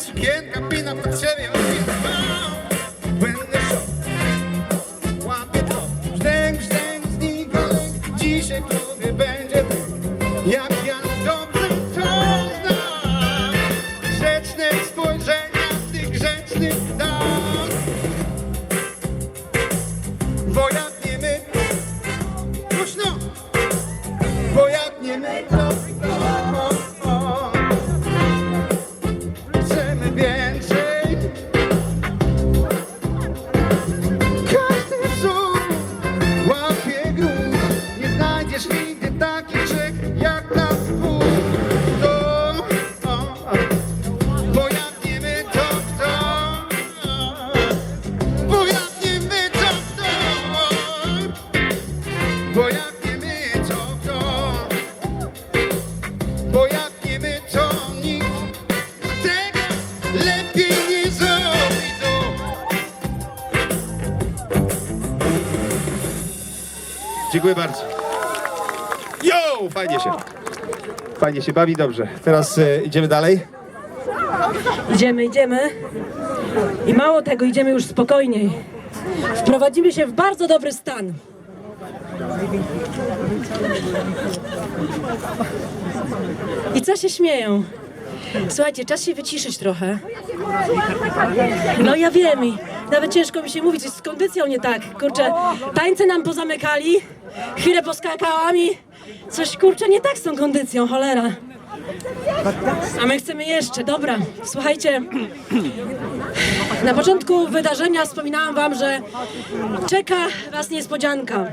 Sukienka pina tak ciebie Będę show Łapie to Żdęk, żdęk, znikąd Dzisiaj tobie będzie Jak ja dobrze to znam Grzeczne spojrzenia tych grzecznych Dziękuję bardzo. Jo, fajnie się. Fajnie się bawi, dobrze. Teraz e, idziemy dalej. Idziemy, idziemy. I mało tego, idziemy już spokojniej. Wprowadzimy się w bardzo dobry stan. I co się śmieją? Słuchajcie, czas się wyciszyć trochę. No ja wiem i nawet ciężko mi się mówić, jest z kondycją nie tak. Kurczę, tańce nam pozamykali, chwilę poskakałam i coś kurczę nie tak z tą kondycją, cholera. A my chcemy jeszcze, dobra. Słuchajcie, na początku wydarzenia wspominałam wam, że czeka was niespodzianka,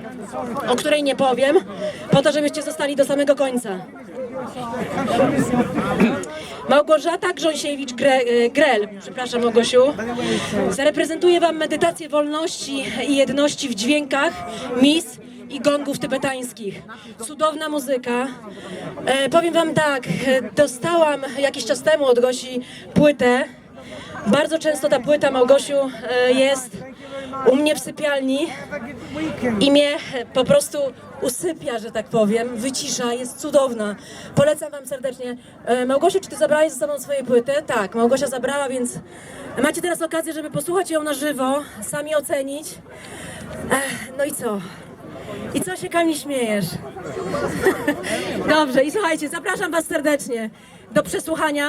o której nie powiem, po to, żebyście zostali do samego końca. Małgorzata Grząsiewicz-Grel, przepraszam Małgosiu, zareprezentuje wam medytację wolności i jedności w dźwiękach, mis i gongów tybetańskich. Cudowna muzyka. E, powiem wam tak, e, dostałam jakiś czas temu od Gosi płytę. Bardzo często ta płyta Małgosiu e, jest u mnie w sypialni i mnie e, po prostu usypia, że tak powiem, wycisza, jest cudowna. Polecam wam serdecznie. Małgosiu, czy ty zabrałaś ze sobą swoje płyty? Tak, Małgosia zabrała, więc macie teraz okazję, żeby posłuchać ją na żywo, sami ocenić. No i co? I co się Kamil śmiejesz? Dobrze, i słuchajcie, zapraszam Was serdecznie do przesłuchania,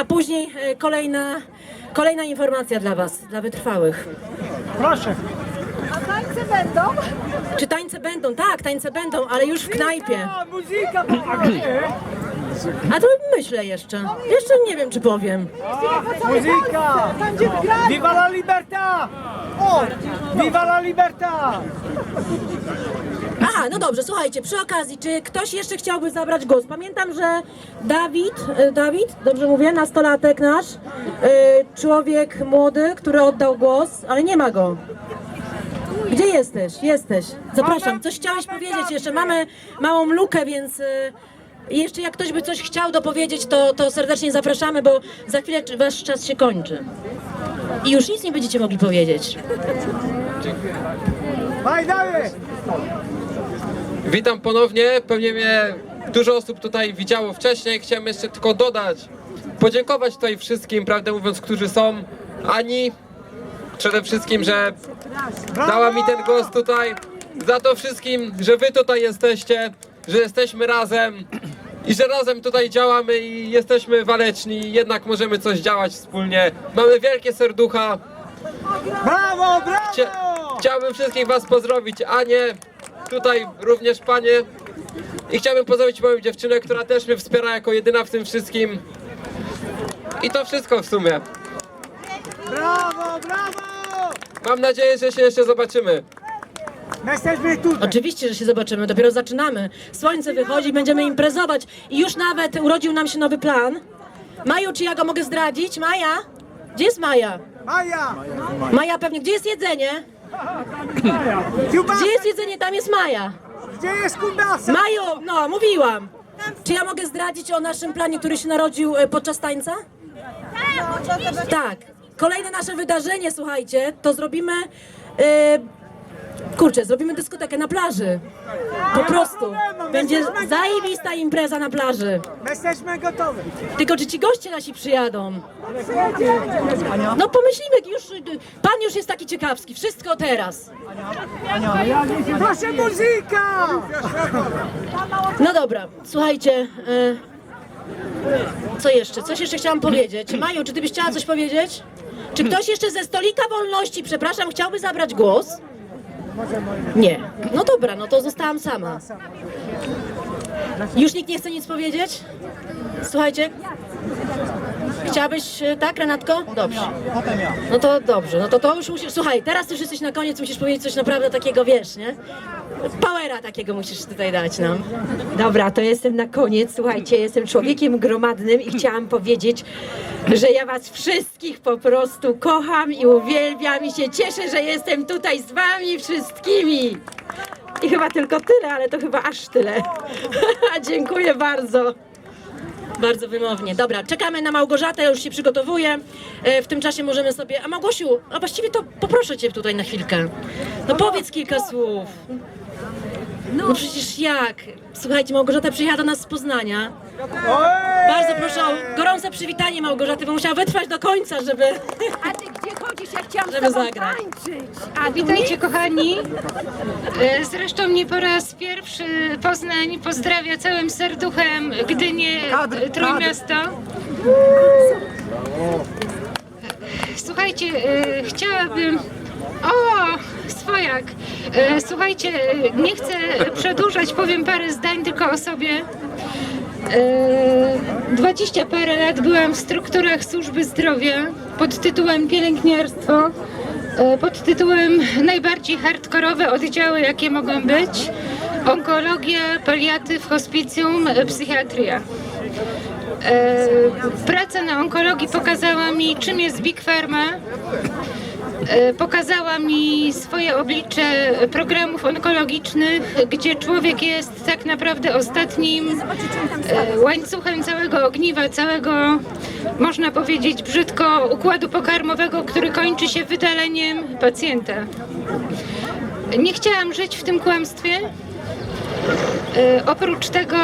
a później e, kolejna, kolejna informacja dla Was, dla wytrwałych. Proszę. A tańce będą? Czy tańce będą? Tak, tańce będą, ale już w knajpie. A, muzyka! A to myślę jeszcze. Jeszcze nie wiem, czy powiem. Muzyka! Tam gdzie grali! Viva la libertà! O! Viva la libertà! Aha, no dobrze, słuchajcie, przy okazji, czy ktoś jeszcze chciałby zabrać głos? Pamiętam, że Dawid, e, Dawid, dobrze mówię, nastolatek nasz, e, człowiek młody, który oddał głos, ale nie ma go. Gdzie jesteś? Jesteś. Zapraszam. Coś chciałeś powiedzieć jeszcze? Mamy małą lukę, więc e, jeszcze jak ktoś by coś chciał dopowiedzieć, to, to serdecznie zapraszamy, bo za chwilę wasz czas się kończy. I już nic nie będziecie mogli powiedzieć. Witam ponownie. Pewnie mnie dużo osób tutaj widziało wcześniej. Chciałem jeszcze tylko dodać, podziękować tutaj wszystkim, prawdę mówiąc, którzy są. Ani przede wszystkim, że dała mi ten głos tutaj. Za to wszystkim, że wy tutaj jesteście, że jesteśmy razem i że razem tutaj działamy i jesteśmy waleczni. Jednak możemy coś działać wspólnie. Mamy wielkie serducha. Brawo, Chcia, brawo! chciałbym wszystkich Was pozdrowić, Anię, tutaj również Panie. I chciałbym pozdrowić moją dziewczynę, która też mnie wspiera jako jedyna w tym wszystkim. I to wszystko w sumie. Brawo, brawo! Mam nadzieję, że się jeszcze zobaczymy. My jesteśmy tutaj. Oczywiście, że się zobaczymy, dopiero zaczynamy. Słońce wychodzi, będziemy imprezować i już nawet urodził nam się nowy plan. Maju, czy ja go mogę zdradzić? Maja? Gdzie jest Maja? Maja! Maja pewnie, gdzie jest jedzenie? Kiełbasa! Gdzie jest jedzenie? Tam jest Maja. Gdzie jest kiełbasa? Maju, no, mówiłam. Czy ja mogę zdradzić o naszym planie, który się narodził e, podczas tańca? Tak. Kolejne nasze wydarzenie, słuchajcie, to zrobimy e, Kurczę, zrobimy dyskotekę na plaży. Po prostu. Będzie zajebista impreza na plaży. Jesteśmy gotowi. Tylko czy ci goście nasi przyjadą? No pomyślimy, już, pan już jest taki ciekawski. Wszystko teraz. Proszę muzyka! No dobra, słuchajcie. e, co jeszcze? Coś jeszcze chciałam powiedzieć. Maju, czy ty byś chciała coś powiedzieć? Czy ktoś jeszcze ze stolika wolności, przepraszam, chciałby zabrać głos? Nie. No dobra, no to zostałam sama. Już nikt nie chce nic powiedzieć? Słuchajcie. Chciałabyś, e, tak, Renatko? Dobrze. No to dobrze, no to to już musisz, słuchaj, teraz ty już jesteś na koniec, musisz powiedzieć coś naprawdę takiego, wiesz, nie? Powera takiego musisz tutaj dać nam. Dobra, to jestem na koniec. Słuchajcie, jestem człowiekiem gromadnym i chciałam powiedzieć, że ja was wszystkich po prostu kocham i uwielbiam i się cieszę, że jestem tutaj z wami wszystkimi. I chyba tylko tyle, ale to chyba aż tyle. Dziękuję bardzo. Bardzo wymownie. Dobra, czekamy na Małgorzatę, ja już się przygotowuję. E, W tym czasie możemy sobie... A Małgosiu, a właściwie to poproszę cię tutaj na chwilkę. No powiedz kilka słów. No przecież jak? Słuchajcie, Małgorzata przyjechała do nas z Poznania. Bardzo proszę o gorące przywitanie Małgorzaty, bo musiała wytrwać do końca, żeby... A ty gdzie chodzisz? Ja chciałam Żeby z tobą zagrać. tańczyć. A witajcie kochani. E, Zresztą mnie po raz pierwszy Poznań pozdrawia całym serduchem Gdynię, e, Trójmiasto. Słuchajcie, e, chciałabym... O, swojak. E, Słuchajcie, e, nie chcę przedłużać, powiem parę zdań tylko o sobie. E, Dwadzieścia parę lat byłam w strukturach służby zdrowia pod tytułem pielęgniarstwo, e, pod tytułem najbardziej hardkorowe oddziały, jakie mogą być. Onkologia, paliatyw, hospicjum, e, psychiatria. E, Praca na onkologii pokazała mi, czym jest Big Pharma. E, Pokazała mi swoje oblicze programów onkologicznych, gdzie człowiek jest tak naprawdę ostatnim e, łańcuchem całego ogniwa, całego, można powiedzieć brzydko, układu pokarmowego, który kończy się wydaleniem pacjenta. Nie chciałam żyć w tym kłamstwie. E, Oprócz tego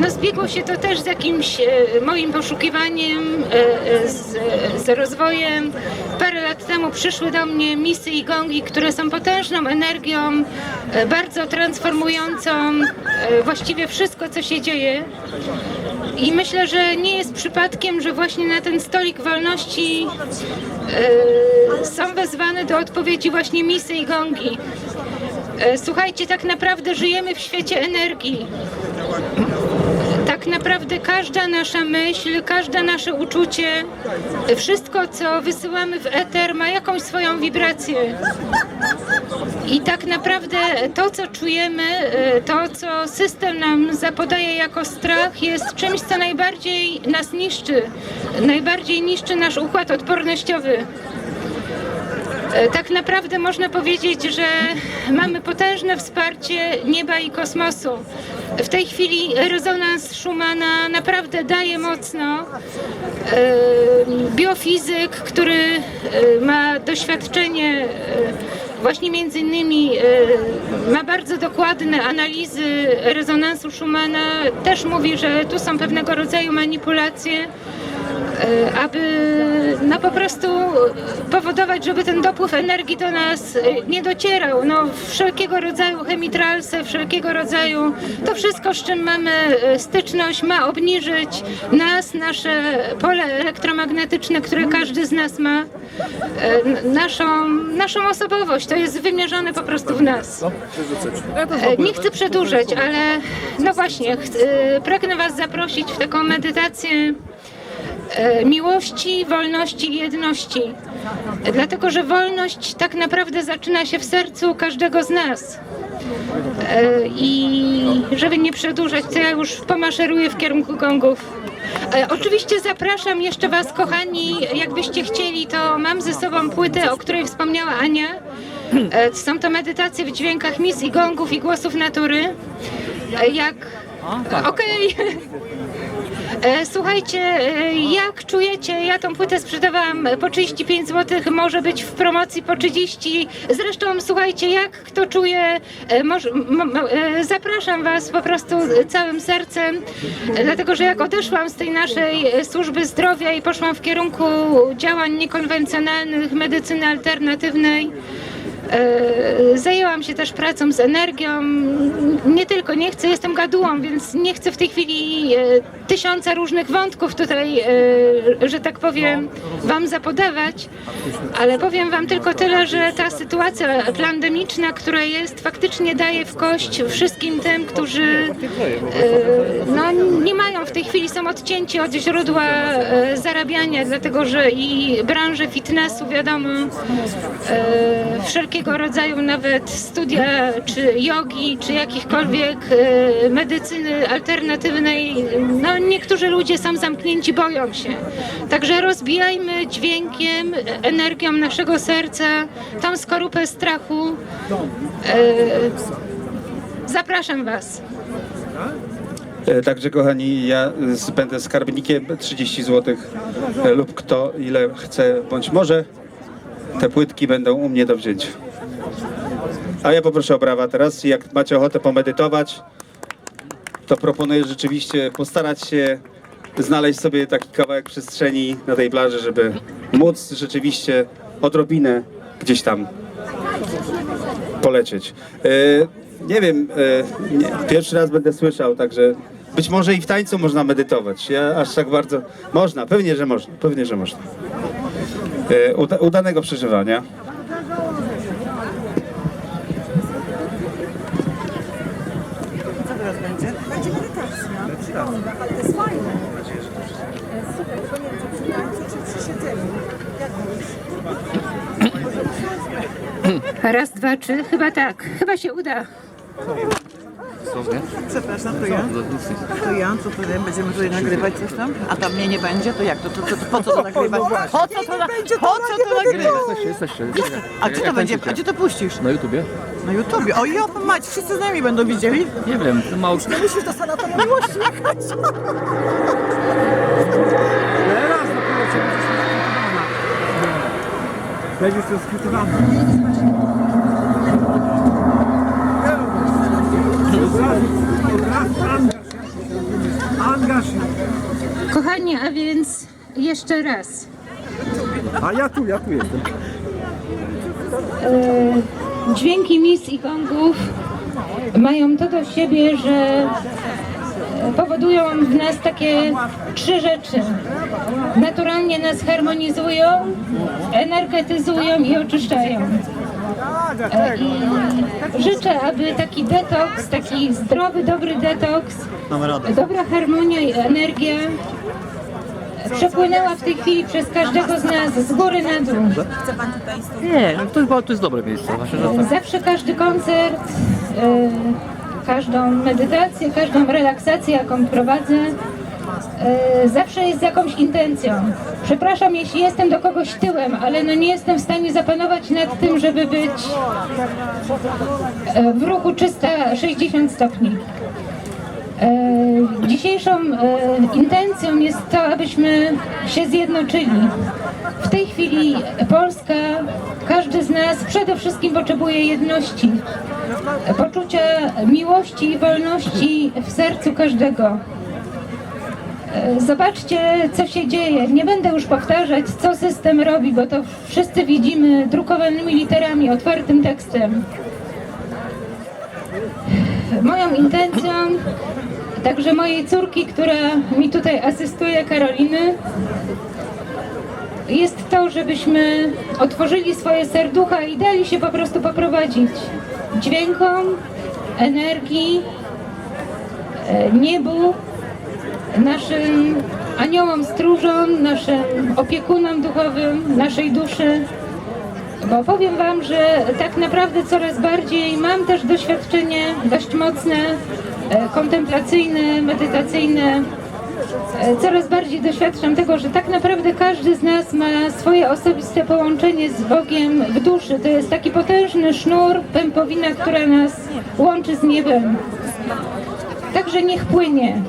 no zbiegło się to też z jakimś e, moim poszukiwaniem, e, z, z rozwojem. Parę lat temu przyszły do mnie misy i gongi, które są potężną energią, e, bardzo transformującą właściwie wszystko, co się dzieje. I myślę, że nie jest przypadkiem, że właśnie na ten stolik wolności są wezwane do odpowiedzi właśnie misy i gongi. E, Słuchajcie, tak naprawdę żyjemy w świecie energii. Tak naprawdę każda nasza myśl, każde nasze uczucie, wszystko co wysyłamy w eter ma jakąś swoją wibrację. I tak naprawdę to, co czujemy, e, to, co system nam zapodaje jako strach, jest czymś, co najbardziej nas niszczy. Najbardziej niszczy nasz układ odpornościowy. E, Tak naprawdę można powiedzieć, że mamy potężne wsparcie nieba i kosmosu. W tej chwili rezonans Schumana naprawdę daje mocno. E, Biofizyk, który e, ma doświadczenie właśnie między innymi ma bardzo dokładne analizy rezonansu Schumana, też mówi, że tu są pewnego rodzaju manipulacje aby no po prostu powodować, żeby ten dopływ energii do nas e, nie docierał. No, wszelkiego rodzaju chemitralse, wszelkiego rodzaju, to wszystko, z czym mamy e, styczność, ma obniżyć nas, nasze pole elektromagnetyczne, które każdy z nas ma, e, naszą, naszą osobowość. To jest wymierzone po prostu w nas. E, Nie chcę przedłużać, ale no właśnie, e, pragnę Was zaprosić w taką medytację e, miłości, wolności i jedności. E, Dlatego, że wolność tak naprawdę zaczyna się w sercu każdego z nas. E, I żeby nie przedłużać, to ja już pomaszeruję w kierunku gongów. E, Oczywiście zapraszam jeszcze Was, kochani, jakbyście chcieli, to mam ze sobą płytę, o której wspomniała Ania. E, Są to medytacje w dźwiękach mis i gongów i głosów natury. E, Jak... Okej. E, Słuchajcie, e, jak czujecie, ja tą płytę sprzedawałam po 35 zł, może być w promocji po 30. Zresztą słuchajcie, jak kto czuje, e, e, zapraszam Was po prostu całym sercem, e, dlatego że jak odeszłam z tej naszej e, służby zdrowia i poszłam w kierunku działań niekonwencjonalnych, medycyny alternatywnej, E, Zajęłam się też pracą z energią. Nie tylko nie chcę, jestem gadułą, więc nie chcę w tej chwili e, tysiąca różnych wątków tutaj, e, że tak powiem, Wam zapodawać, ale powiem Wam tylko tyle, że ta sytuacja pandemiczna, która jest, faktycznie daje w kość wszystkim tym, którzy e, no, nie mają w tej chwili, są odcięci od źródła e, zarabiania, dlatego że i branże fitnessu, wiadomo, e, wszelkiego rodzaju nawet studia, czy jogi, czy jakichkolwiek e, medycyny alternatywnej, no niektórzy ludzie są zamknięci, boją się. Także rozbijajmy dźwiękiem, energią naszego serca tą skorupę strachu. E, Zapraszam Was. E, Także kochani, ja będę skarbnikiem 30 zł lub kto ile chce bądź może. Te płytki będą u mnie do wzięcia. A ja poproszę o brawa teraz. Jak macie ochotę pomedytować, to proponuję rzeczywiście postarać się znaleźć sobie taki kawałek przestrzeni na tej plaży, żeby móc rzeczywiście odrobinę gdzieś tam polecieć. E, nie wiem, e, nie, pierwszy raz będę słyszał, także być może i w tańcu można medytować. Ja aż tak bardzo. Można, pewnie, że można, pewnie, że można. E, uda, udanego przeżywania. Będzie medytacja. Ale to jest fajne. Super, tylko nie wiem, czy przy tańcu, czy przy siedzeniu. Jak wolisz? Raz, dwa, trzy, chyba tak. Chyba się uda. Przepraszam, to ja? To ja, co tutaj będziemy tutaj nagrywać coś tam? A tam mnie nie będzie, to jak? To, to, to, to po co to nagrywać? Po co to, na, po co to nagrywać? Jesteście, jesteście. A gdzie to będzie? A gdzie to puścisz? Na YouTubie? Na YouTubie. O ja, mać, wszyscy z nami będą widzieli. Nie wiem, to mało... Musisz do sanatorium miłości jechać. Teraz dopiero cię będziesz tu skrytowana. Będziesz Kochani, a więc jeszcze raz. A ja tu, ja tu jestem. E, dźwięki mis i gongów mają to do siebie, że powodują w nas takie trzy rzeczy. Naturalnie nas harmonizują, energetyzują i oczyszczają. E, I życzę, aby taki detoks, taki zdrowy, dobry detoks, dobra harmonia i energia przepłynęła w tej chwili przez każdego z nas z góry na dół. Nie, no to, chyba- to jest dobre miejsce. Że tak. Zawsze każdy koncert, e, każdą medytację, każdą relaksację, jaką prowadzę, e, zawsze jest z jakąś intencją. Przepraszam, jeśli jestem do kogoś tyłem, ale no nie jestem w stanie zapanować nad tym, żeby być e, w ruchu 360 stopni. E, Dzisiejszą e, intencją jest to, abyśmy się zjednoczyli. W tej chwili Polska, każdy z nas przede wszystkim potrzebuje jedności, poczucia miłości i wolności w sercu każdego. E, Zobaczcie, co się dzieje. Nie będę już powtarzać, co system robi, bo to wszyscy widzimy drukowanymi literami, otwartym tekstem. Moją intencją, także mojej córki, która mi tutaj asystuje, Karoliny, jest to, żebyśmy otworzyli swoje serducha i dali się po prostu poprowadzić dźwiękom, energii, e, niebu, naszym aniołom stróżom, naszym opiekunom duchowym, naszej duszy. Bo powiem Wam, że tak naprawdę coraz bardziej mam też doświadczenie dość mocne, e, kontemplacyjne, medytacyjne. E, Coraz bardziej doświadczam tego, że tak naprawdę każdy z nas ma swoje osobiste połączenie z Bogiem w duszy. To jest taki potężny sznur, pępowina, która nas łączy z niebem. Także niech płynie.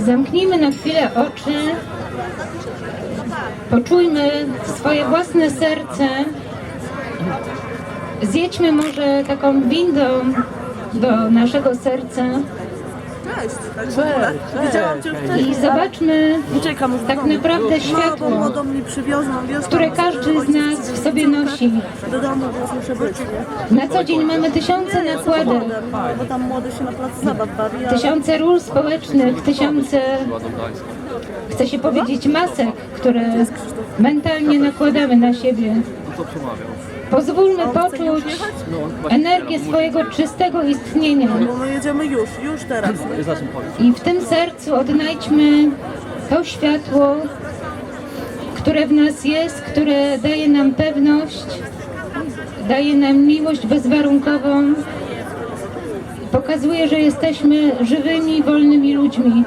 Zamknijmy na chwilę oczy. Poczujmy swoje własne serce. Zjedźmy może taką windą do naszego serca Widziałam cię wcześniej. i zobaczmy Czekam tak naprawdę światło, Młodą mnie przywiozą, wiesz, które każdy z nas w sobie nosi. do domu, więc muszę być, nie? Na co dzień mamy tysiące nakładek, Bo tam młody się na placu zabaw bawi, a tysiące ról społecznych, tysiące, chcę się powiedzieć, masek, które mentalnie nakładamy na siebie. Pozwólmy poczuć energię swojego czystego istnienia bo my jedziemy już, już teraz. i w tym sercu odnajdźmy to światło, które w nas jest, które daje nam pewność, daje nam miłość bezwarunkową, pokazuje, że jesteśmy żywymi, wolnymi ludźmi.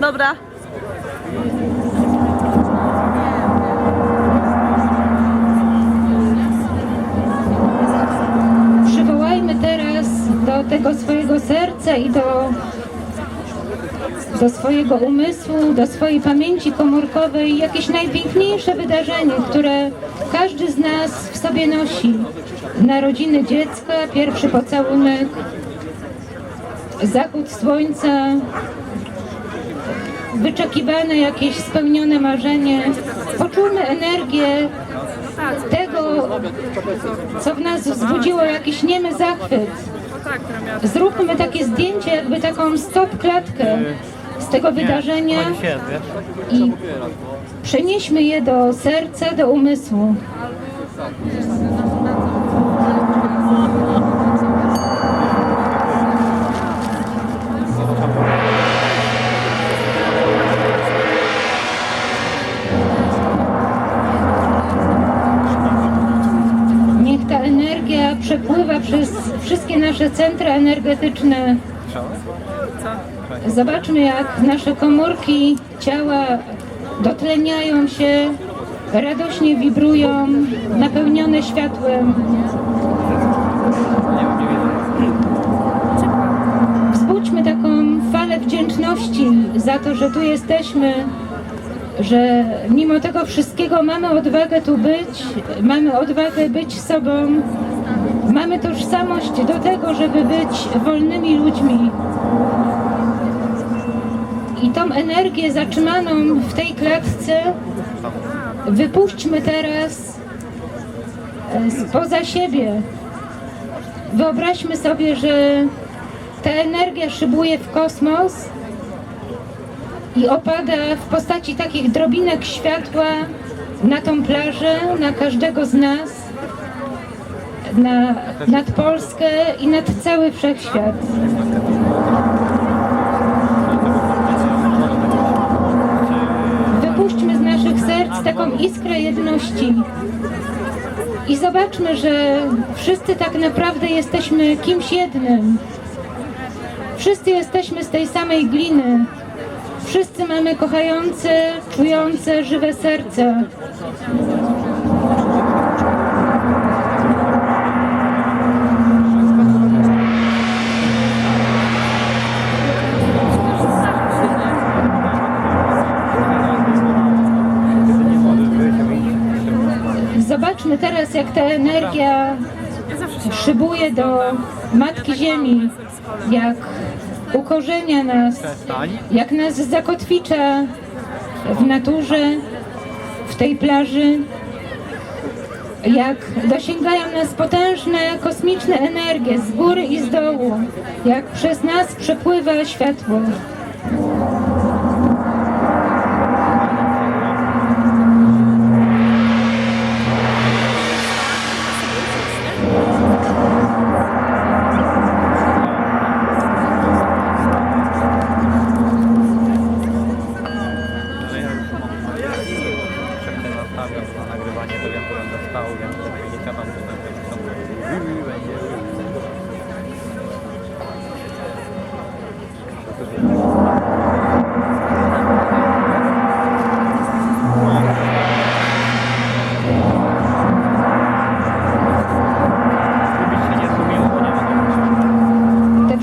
Dobra. Do tego swojego serca i do, do swojego umysłu, do swojej pamięci komórkowej jakieś najpiękniejsze wydarzenie, które każdy z nas w sobie nosi. Narodziny dziecka, pierwszy pocałunek, zachód słońca, wyczekiwane jakieś spełnione marzenie. Poczujmy energię tego, co w nas wzbudziło jakiś niemy zachwyt. Zróbmy takie zdjęcie, jakby taką stop klatkę z tego wydarzenia i przenieśmy je do serca, do umysłu. Zobaczmy, jak nasze komórki ciała dotleniają się, radośnie wibrują, napełnione światłem. Wzbudźmy taką falę wdzięczności za to, że tu jesteśmy, że mimo tego wszystkiego mamy odwagę tu być, mamy odwagę być sobą, mamy tożsamość do tego, żeby być wolnymi ludźmi. I tą energię zatrzymaną w tej klatce wypuśćmy teraz e, spoza siebie. Wyobraźmy sobie, że ta energia szybuje w kosmos i opada w postaci takich drobinek światła na tą plażę, na każdego z nas, na, nad Polskę i nad cały wszechświat. Taką iskrę jedności i zobaczmy, że wszyscy tak naprawdę jesteśmy kimś jednym. Wszyscy jesteśmy z tej samej gliny. Wszyscy mamy kochające, czujące, żywe serca. Teraz, jak ta energia szybuje do Matki Ziemi, jak ukorzenia nas, jak nas zakotwicza w naturze, w tej plaży, jak dosięgają nas potężne kosmiczne energie z góry i z dołu, jak przez nas przepływa światło.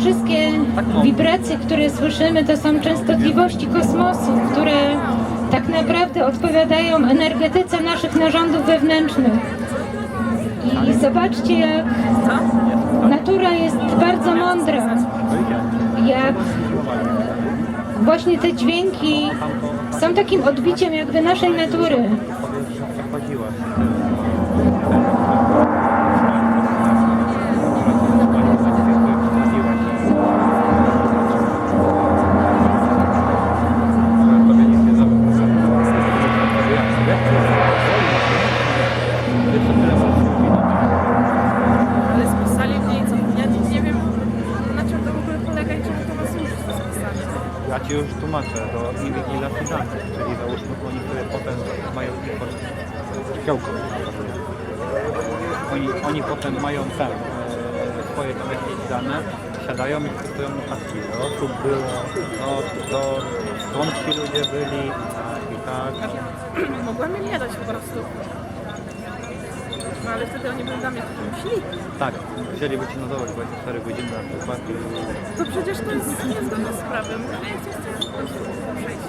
Wszystkie wibracje, które słyszymy, to są częstotliwości kosmosu, które tak naprawdę odpowiadają energetyce naszych narządów wewnętrznych. I zobaczcie, jak natura jest bardzo mądra, jak właśnie te dźwięki są takim odbiciem jakby naszej natury. Ja Ci już tłumaczę, do inwigilacji danych, czyli załóżmy oni sobie potem mają. Działko. Oni, oni potem mają ten, e, swoje tam jakieś dane, siadają i wpisują notatki. Do osób było, no, do, skąd ci ludzie byli, tak i tak. Mogłam im nie dać po prostu. No ale wtedy oni będą dla mnie takim szli. Tak, chcieliby Ci notować 24 godziny na przykład. To przecież to jest niezgodne z prawem. Ja chcę chcę po prostu przejść.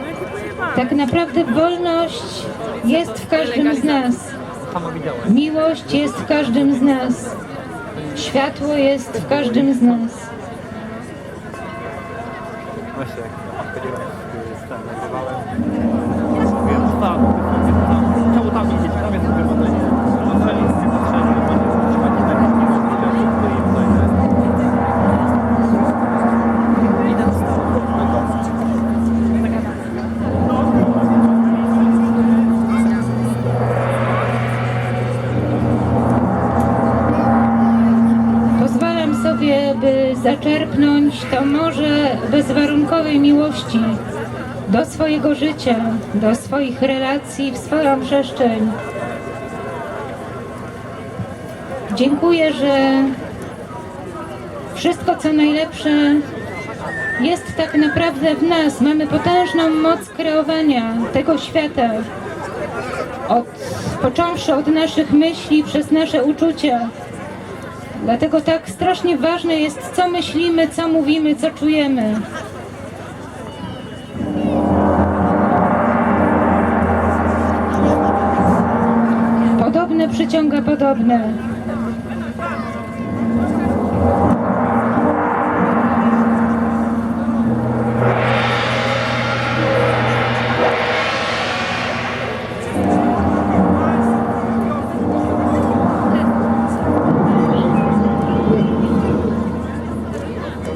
No jakie pojebane. Tak naprawdę wolność jest w każdym z nas. Widziałem. Miłość jest w każdym z nas. Światło jest w każdym z nas. Właśnie jak chodziłem z tym, nagrywałem. Mówiłem, tak, miłości do swojego życia, do swoich relacji, w swoją przestrzeń. Dziękuję, że wszystko co najlepsze jest tak naprawdę w nas. Mamy potężną moc kreowania tego świata. Od, począwszy od naszych myśli, przez nasze uczucia. Dlatego tak strasznie ważne jest, co myślimy, co mówimy, co czujemy. Przyciąga podobne.